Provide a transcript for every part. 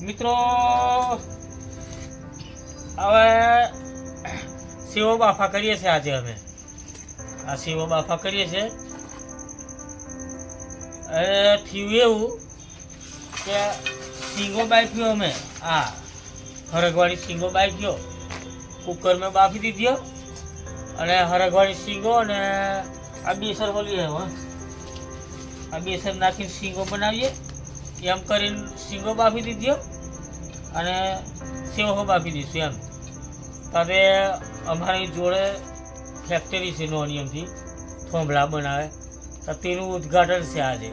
મિત્રો, હવે સેવો બાફા કરીએ છીએ આજે અમે. આ સેવો બાફા કરીએ છીએ. થયું એવું કે શીંગો બાફ્યો અમે. આ હરગવાળી ગયો બાફ્યો. કુકરમાં બાફી દીધો અને હરગવાળી સિંગો અને આ બેસર બોલીએ એમાં આ બેસર નાખીને સિંગો બનાવીએ. એમ કરીને શીંગો બાફી દીધો અને સેવો બાફી દઈશું એમ. તારે અમારી જોડે ફેક્ટરી છે નોની એમથી, થોંભલા બનાવે. તો તેનું ઉદ્ઘાટન છે આજે.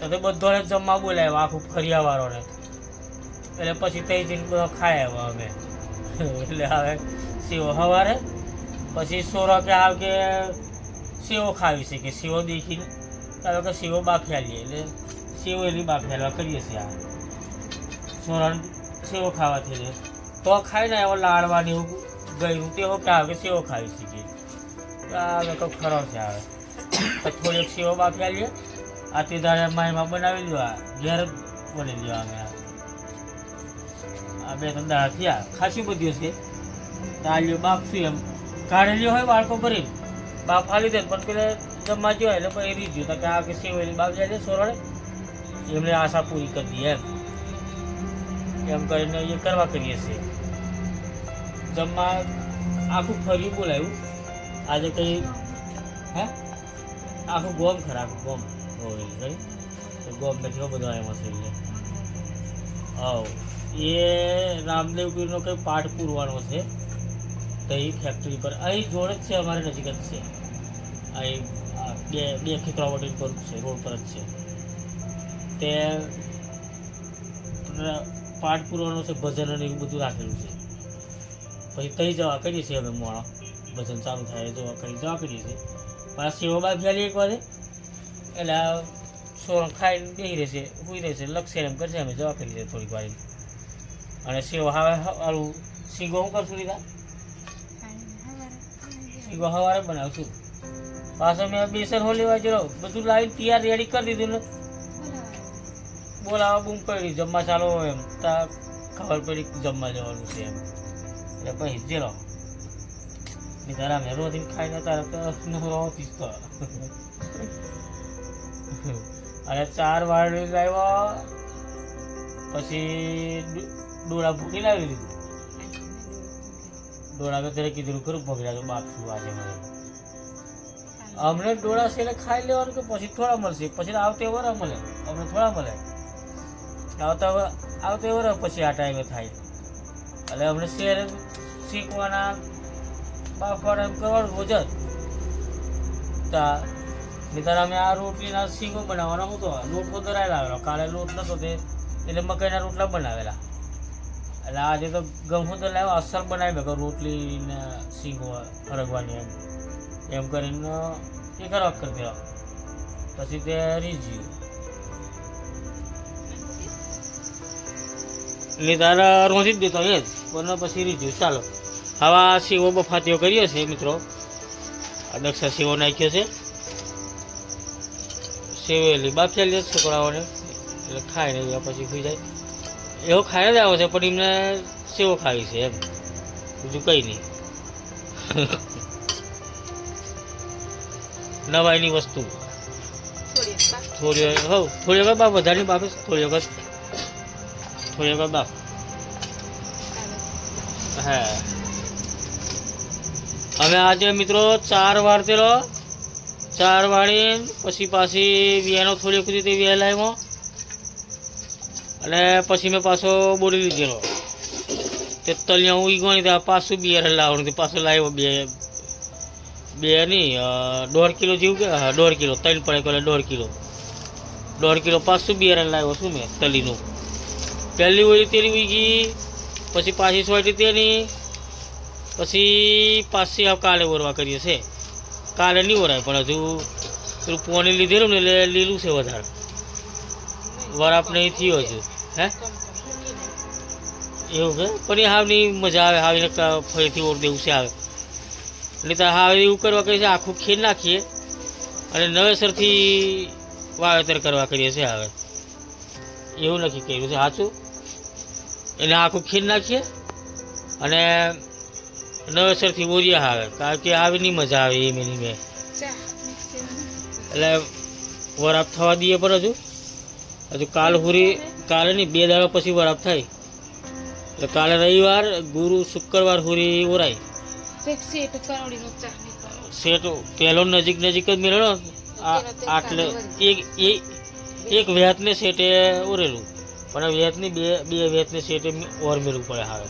તો બધાને જમવા બોલાવ્યા, આખું ફરિયાવાળોને. એટલે પછી તઈ જઈને બધા ખાય આવ્યા અમે. એટલે હવે સેવો સવારે પછી સોરો કે આવ કે સેવો ખાવી છે કે સેવો દેખીને. તારે કે સેવો બાફ્યા લઈએ. એટલે સેવો એની ફેરવા કરીએ છીએ આ. સોરણ સેવો ખાવાથી લે તો ખાઈ ને એવો લાડવાની ગયું, તે હું કે સેવો ખાઈ શીખી. આવે તો ખરો છે આવે. તો થોડીક સેવો બાફ્યા લઈએ આ તે દાડે માયમાં બનાવી લ્યો, આ ઘેર બની લ્યો અમે આ. બે ત્રણ દાડા થયા, ખાસી બધી છે તાલીઓ બાફશું એમ. કાઢેલી હોય બાળકો ભરી. બાપ ફાલી દે પણ પેલા જમવા ગયો એટલે પછી રીત કે આ કે સેવેલી બાપ જાય છે સોરડે એમને આશા પૂરી કરી દી એમ. એમ કરીને એ કરવા કરીએ છીએ. જમવા આખું ફરી બોલાયું. આજે કઈ, હે? આખું ગોમ ખરા આખું ગોમ હોય કઈ? ગોમ બેઠો બધો આવ્યો છે એટલે એ રામદેવ પીરનો કંઈ પાઠ પૂરવાનો છે. તો ફેક્ટરી પર, અહીં જોડે જ છે, અમારે નજીક જ છે. અહીં બે બે બે ખેતરાવટી પર છે, રોડ પર જ છે. તે પાઠ પૂરવાનું છે, ભજન અને એવું બધું રાખેલું છે. પછી કઈ જવા કરીએ છીએ અમે મોડા? ભજન ચાલુ થાય, જવા કરી જવા કરીએ છીએ. આ સેવા બાદ ગયેલી એક વાર એટલે સોરણ ખાઈને બેસી રહેશે સૂઈ રહેશે લક્ષે એમ કરશે, અમે જવા કરીએ છીએ થોડીક વાર. અને સેવા હવે હાલું શીંગો શું કરશું લીધા શીંગો સવારે બનાવશું. પાછો મેં બેસર હો લેવા જરો બધું લાવીને તૈયાર રેડી કરી દીધું ને. બોલાવા બૂમ પડી જમવા ચાલો એમ. તા ખબર પડી જમવા જવાનું છે એમ. એટલે પછી જેલો ને તારા મેં ખાઈ ખાઈને તારે તો નવરો હોતીશ તો. અને ચાર વાળી લાવ્યો. પછી ડોળા ભૂકી લાવી દીધું ડોળા તો ત્યારે કીધું ખરું ભગડા તો બાપશું આજે મને. અમને ડોળા છે એટલે ખાઈ લેવાનું કે પછી થોડા મળશે. પછી આવતે વરા મળે. અમને થોડા મળે. આવતા આવતા આવતે વર પછી આ ટાઈમે થાય. એટલે અમને શેર શીખવાના, બાફવાના એમ કરવાનું રોજ તા નિતાર અમે આ રોટલીના શીંગો બનાવવાના. હતો લોટ તો દરાઈ લાવેલો કાલે લોટ નતો તે એટલે મકાઈના રોટલા બનાવેલા. એટલે આજે તો ગમો તો લાવ્યો અસર બનાવી મેં રોટલી ને શીંગો ફરગવાની એમ. એમ કરીને એ ખરાબ કરી દેવા પછી તે રીજ્યું એટલે તારા રોજી જ દેતો એ જ પણ પછી રીધું ચાલો. આવા આ શીવો બફાતીઓ કર્યો છે મિત્રો. આ દક્ષા શીવો નાખ્યો છે. સેવેલી બાફિયા લે છોકરાઓને. એટલે ખાય ને પછી સુઈ જાય. એવો ખાઈ જ આવે છે પણ એમને સેવો ખાવી છે એમ. બીજું કંઈ નહીં. નવાઈની વસ્તુ. થોડી હવ થોડી વખત બાપ વધારે બાપે થોડી વખત થોડી વખત બાપ હા હવે આજે મિત્રો ચાર વાર તેલો ચાર વાળી પછી પાછી વિયાનો થોડી કુદી તે વિયા લાવ્યો અને પછી મેં પાછો બોલી લીધેલો તે તલિયા હું ગયો નહીં પાછું બિયર લાવવાનું પાછું લાવ્યો બે બે નહીં દોઢ કિલો જેવું કે દોઢ કિલો ત્રણ પડે એટલે દોઢ કિલો દોઢ કિલો પાછું બિયારણ લાવ્યો છું મેં તલીનું પહેલી હોય તેની વીગી પછી પાછી સોટી તેની પછી પાછી આ કાલે ઓરવા કરીએ છે. કાલે નહીં ઓરાય, પણ હજુ પેલું પોણી લીધેલું ને એટલે લીલું છે વધારે. વરાપ નહીં થયો હજુ હે? એવું કે? પણ એ હાવની મજા આવે હાવીને ફરીથી ઓર દેવું છે આવે. એટલે તો હાવે એવું કરવા કરીએ છીએ આખું ખીર નાખીએ અને નવેસરથી વાવેતર કરવા કરીએ છીએ હવે. એવું નક્કી કર્યું છે, સાચું? એને આખું ખીર નાખીએ અને નવેસરથી ઓરિયા આવે. કારણ કે આવી નહીં મજા આવે એ મેની મેં. એટલે વરાપ થવા દઈએ પર હજુ. હજુ કાલ હુરી કાલે નહીં બે દાડા પછી વરાપ થાય. એટલે કાલે રવિવાર ગુરુ શુક્રવાર હુરી ઓરાય સેટ પહેલો નજીક નજીક જ મેળવ્યો આ આટલે એક એક એક વેતને સેટે ઓરેલું પણ વેતની બે બે વેતની સેટે ઓર મેળવું પડે હવે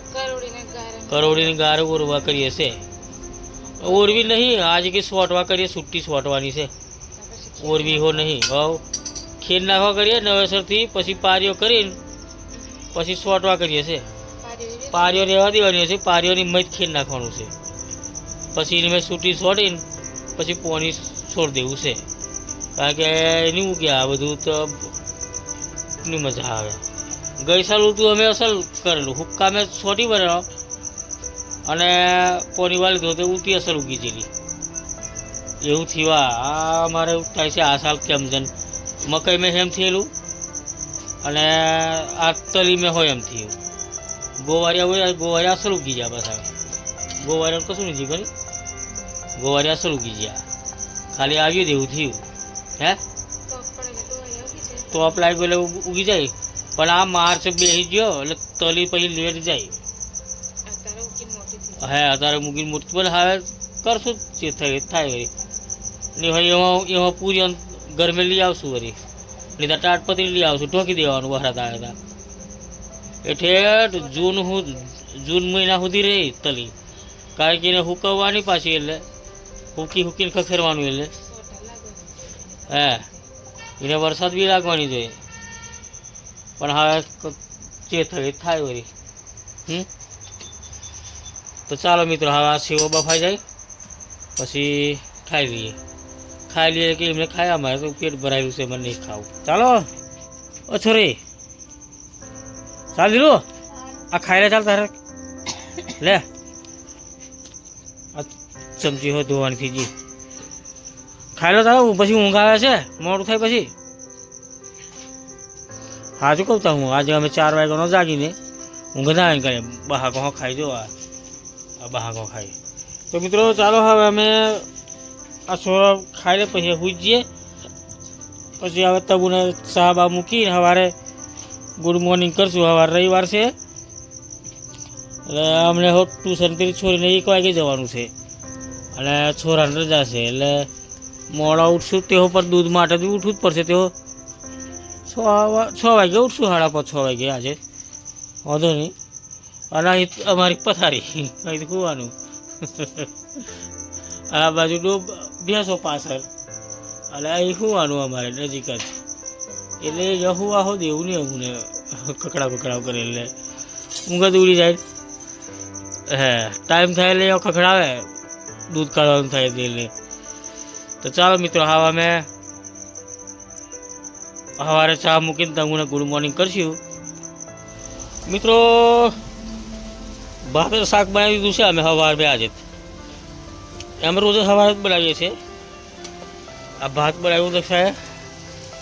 કરોડીને ગારા ઓરવા કરીએ છે. ઓરવી નહીં આજે કે સોટવા કરીએ સુટ્ટી સોટવાની છે. ઓરવી હો નહીં હવ. ખેડ નાખવા કરીએ નવેસરથી પછી પારીઓ કરીને પછી સોટવા કરીએ છે. પારી પારીઓ રહેવા દેવાની છે પારીઓની મજ ખેડ નાખવાનું છે. પછી એની મેં છૂટી છોડીને પછી પોણી છોડી દેવું છે. કારણ કે એની કે આ બધું તો ની મજા આવે. ગઈ સાલ ઋતુ અમે અસલ કરેલું. હુક્કા મેં છોટી ભરેલો. અને પોની વાળી ધોતે ઉતી અસલ ઉગી જેલી. એવું થયું. આ અમારે એવું થાય છે આ સાલ કેમ જન? મકઈ મેં એમ થયેલું. અને આ તલી મેં હોય એમ થયું. ગોવારિયા હોય ગોવારિયા અસલ ઉગી ગયા બસ હવે ગોવારિયા કશું નથી કરી ગોવારિયા અસલ ઉગી ગયા. ખાલી આવ્યું જ એવું થયું. હે? છે તો એટલે ઉગ- જાય. પણ આ માર્ચ બેસી ગયો, એટલે તલી પછી લેટ જાય. હે, અત્યારે મૂકીને મૂર્તિ પણ હવે કરશું જ થાય થાય વળી. ને હવે એમાં એમાં પૂરી ગરમે લઈ આવશું વળી. નહીં તો ટાટપત્રી લઈ આવશું ઠોકી દેવાનું વહરાત આવે ત્યાં એટલે જૂન હું, જૂન મહિના સુધી રહી તલી. કારણ કે એને હુકવવાની પાછી એટલે. હુકી હુકીને ખખેરવાનું એટલે. હે. એને વરસાદ બી લાગવાની જોઈએ. પણ હવે જે થાય થાય વળી. હમ? તો ચાલો મિત્રો, હવે આ સેવો બફાઈ જાય. પછી ખાઈ લઈએ. ખાઈ લઈએ કે એમને ખાયા મારે તો પેટ ભરાયું છે, મને નહીં ખાવું. ચાલો. ઓ છોરી. ચાલ દીધું આ ખાઈ લે ચાલ તારે. લે. આ ચમચી હોય ધોવાની થઈ ગઈ. ખાઈ લો તારા પછી ઊંઘ આવે છે? મોડું થાય પછી? હાજુ કહું તા હું આજે અમે ચાર વાગ્યાનો જાગીને ઊંઘ ના આવે કરે બહાકો ખાઈ જો આ. બહા બહાકો ખાઈ. તો મિત્રો, ચાલો હવે અમે આ છોરો ખાઈ લે, પછી જઈએ પછી હવે તબુને ચા બા મૂકીને સવારે ગુડ મોર્નિંગ કરશું. સવારે રવિવાર છે. એટલે અમને હો ટ્યુશનથી છોરીને એક વાગે જવાનું છે. અને છોરાને રજા છે. એટલે મોડા ઉઠશું તેઓ પર દૂધ માટે બી ઉઠવું જ પડશે. તેઓ છ છ વાગે ઉઠશું, સાડા પાંચ, છ વાગે આજે. વાંધો નહીં. અને અહીં અમારી પથારી, અહીં કૂવાનું. આ બાજુ ડૂબ ભેંસો પાછળ. અને અહીં કૂવાનું અમારે નજીક જ. એટલે જહું આહો દેવું નહીં અમને કકડા કકડાવ કરે એટલે. ઊંઘ જ ઉડી જાય. હે, ટાઈમ થાય એટલે ખખડાવે દૂધ કાઢવાનું થાય એટલે. તો ચાલો મિત્રો, હવે અમે સવારે ચા મૂકીને તમને ગુડ મોર્નિંગ કરશું. મિત્રો, ભાત શાક બનાવી દીધું છે અમે સવારે બે આજે. અમે રોજ સવારે જ બનાવીએ છીએ. આ ભાત બનાવ્યું તો છે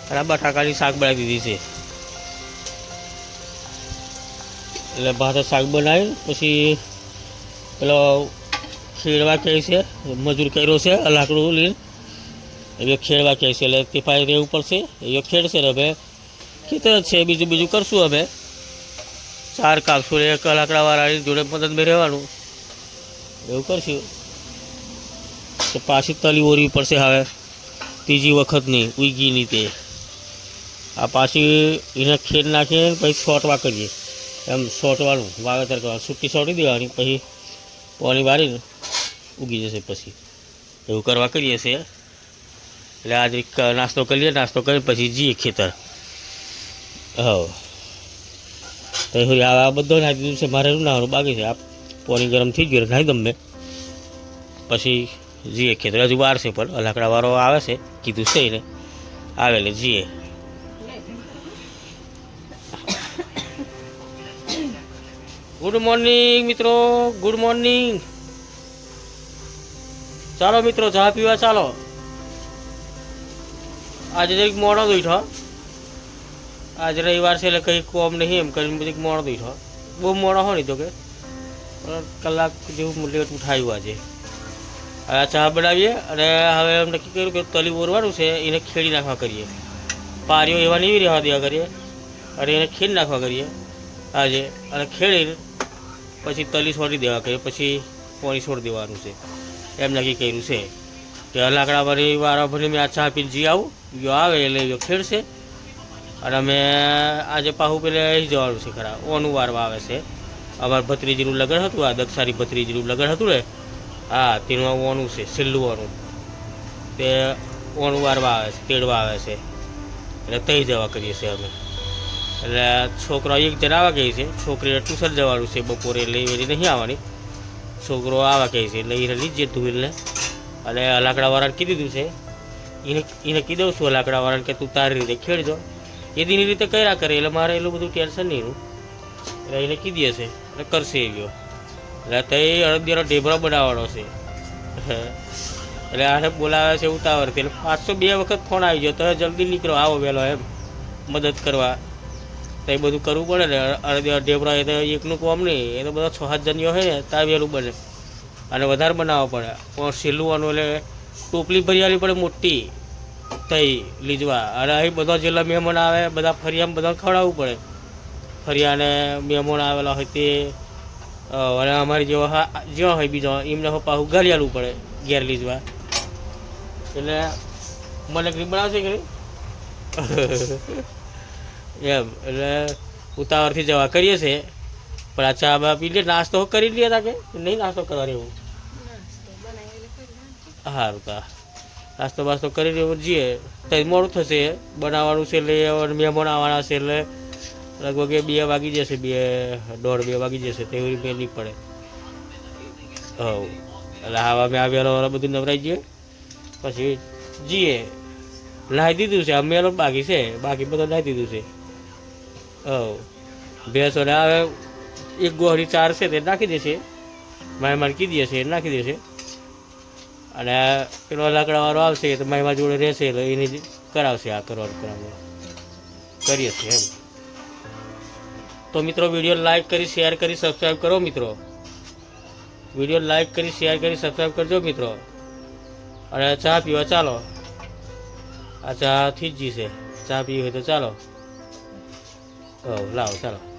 અને આ બટાકાની શાક બનાવી દીધી છે. એટલે ભાત શાક બનાવી પછી પેલો ખેડવા કહે છે, મજૂર કર્યો છે, લાકડું લઈને. એ ખેડવા કહે છે એટલે તે પાસે રહેવું પડશે. એ ખેડશે હવે. ખેતર છે, બીજું બીજું કરશું અમે ચાર કાપશું એક લાકડાવાળાની જોડે મદદમાં રહેવાનું. એવું કરશું. તો પાછી તલી ઓરવી પડશે હવે. ત્રીજી વખતની ઉગીની તે. આ પાછી એને ખેડ નાખીને પછી છોટવા કરીએ. એમ છોટવાનું, વાવેતર કરવાનું. સુટ્ટી છોટી દેવાની, પછી પાણી વાળીને ઉગી જશે પછી. એવું કરવા કરીએ છીએ. એટલે આજે નાસ્તો કરીએ નાસ્તો કરી પછી જઈએ ખેતર. હવ. તો આ બધો નાખી દીધું છે મારે નાવાનું બાકી છે. આ પાણી ગરમ થઈ ગયું નાહી દમ મેં પછી જઈએ ખેતર. હજુ વાર છે પણ લાકડાવાળો આવે છે, કીધું છે એને. આવે એટલે જઈએ. ગુડ મોર્નિંગ મિત્રો. ગુડ મોર્નિંગ ચાલો મિત્રો, ચા પીવા ચાલો. આજે જરીક મોડો ઉઠ્યો આજ રવિવાર છે એટલે કંઈ કોમ નહીં એમ કરીને બધી મોડો દીઠો બહુ મોડો હોય નહીં તો કે. કલાક જેવું લેટ ઉઠાયું આજે. આ ચા બનાવીએ અને હવે એમ નક્કી કર્યું કે તલી બોરવાનું છે, એને ખેડી નાખવા કરીએ. પારીઓ એવા નહીં રહેવા દેવા કરીએ. અને એને ખેડી નાખવા કરીએ આજે. અને ખેડી પછી તલી છોડી દેવા કરીએ. પછી પાણી છોડી દેવાનું છે. એમ નક્કી કર્યું છે. કે લાકડા ભરી વારા ભરી મેં આ ચા પીને જી આવું. યો આવે એટલે યો ખેડશે. અને અમે આજે પાહુ પેલે અહીં જવાનું છે ખરા. ઓનું વારવા આવે છે. અમારે ભત્રીજીનું લગ્ન હતું, આ દક્ષારી ભત્રીજીનું લગ્ન હતું ને? હા, તેનું ઓનું છે છેલ્લું ઓનું. તે ઓનું વારવા આવે છે, તેડવા આવે છે. એટલે તઈ જવા કરીએ છીએ અમે. એટલે છોકરો એક જણાવા કહે છે. છોકરીને ટ્યુશન જવાનું છે બપોરે, એટલે એ નહીં આવવાની. છોકરો આવવા કહે છે, એટલે એને લીધે ધુવીલને અને લાકડાવાળાને કીધું દીધું છે. એને એને કીધું છું લાકડાવાળાને કે તું તારી રીતે ખેડજો. એ દીની રીતે કર્યા કરે, એટલે મારે એટલું બધું ટેન્શન નહીં એનું એટલે એને કીધી હશે એટલે કરશે એ ગયો એટલે તે અડદિયાનો ઢેબરો બનાવવાનો છે. એટલે આને બોલાવે છે ઉતાવળથી. એટલે પાંચસો બે વખત ફોન આવી ગયો, તો જલ્દી નીકળો, આવો વહેલો એમ. મદદ કરવા. તો એ બધું કરવું પડે ને અડદિયા ઢેબરા એ તો એકનું કોમ નહીં, એ તો બધા છ સાત જણીઓ હોય ને ત્યાં વહેલું બને. અને વધારે બનાવવા પડે. પણ સેલુવાનું એટલે ટોપલી ભરિયાળી પડે મોટી તઈ લીજવા. અને અહીં બધા જેટલા મહેમાન આવે, બધા ફરિયામાં બધા ખવડાવવું પડે. ફરિયાને મહેમાન આવેલા હોય તે અને અમારી જેવા જેવા હોય બીજા, એમને પાછું આલવું પડે ઘેર લીજવા. એટલે મને ક્રીમ બનાવશે કે એમ, એટલે ઉતાવળથી જવા કરીએ છીએ. પણ આ ચા બા પી લે, નાસ્તો કરી લઈએ તા કે? નહીં નાસ્તો કરવા એવું નાસ્તો બનાવેલો કરી નાખી. સારું કા. નાસ્તો બાસ્તો કરીને જઈએ તો મોડું થશે. બનાવવાનું છે એટલે હવે મહેમાન આવવાના છે એટલે લગભગ એ બે વાગી જશે, બે, દોઢ, બે વાગી જશે. તેવી રીતે નહીં પડે. હવ. એટલે આવા મેં આવ્યા બધું નવરાઈ જઈએ. પછી જઈએ નાહી દીધું છે. અમે બાકી છે. બાકી બધા નાહી દીધું છે. હવ. ભેંસોને આવે એક ગોહરી ચાર છે તે નાખી દેશે. મહેમાન કીધી હશે નાખી દેશે. અને પેલો લાકડાવાળો આવશે તો મારી જોડે રહેશે, એટલે એની કરાવશે આ કરવાનું કરાવવાનું કરીએ છીએ એમ. તો મિત્રો, વીડિયો લાઈક કરી, શેર કરી સબસ્ક્રાઈબ કરો મિત્રો. વીડિયો લાઈક કરી, શેર કરી સબસ્ક્રાઈબ કરજો મિત્રો. અને ચા પીવા ચાલો. આ ચાથી જ જીશે. ચા પીવી હોય તો ચાલો. લાવો, ચાલો.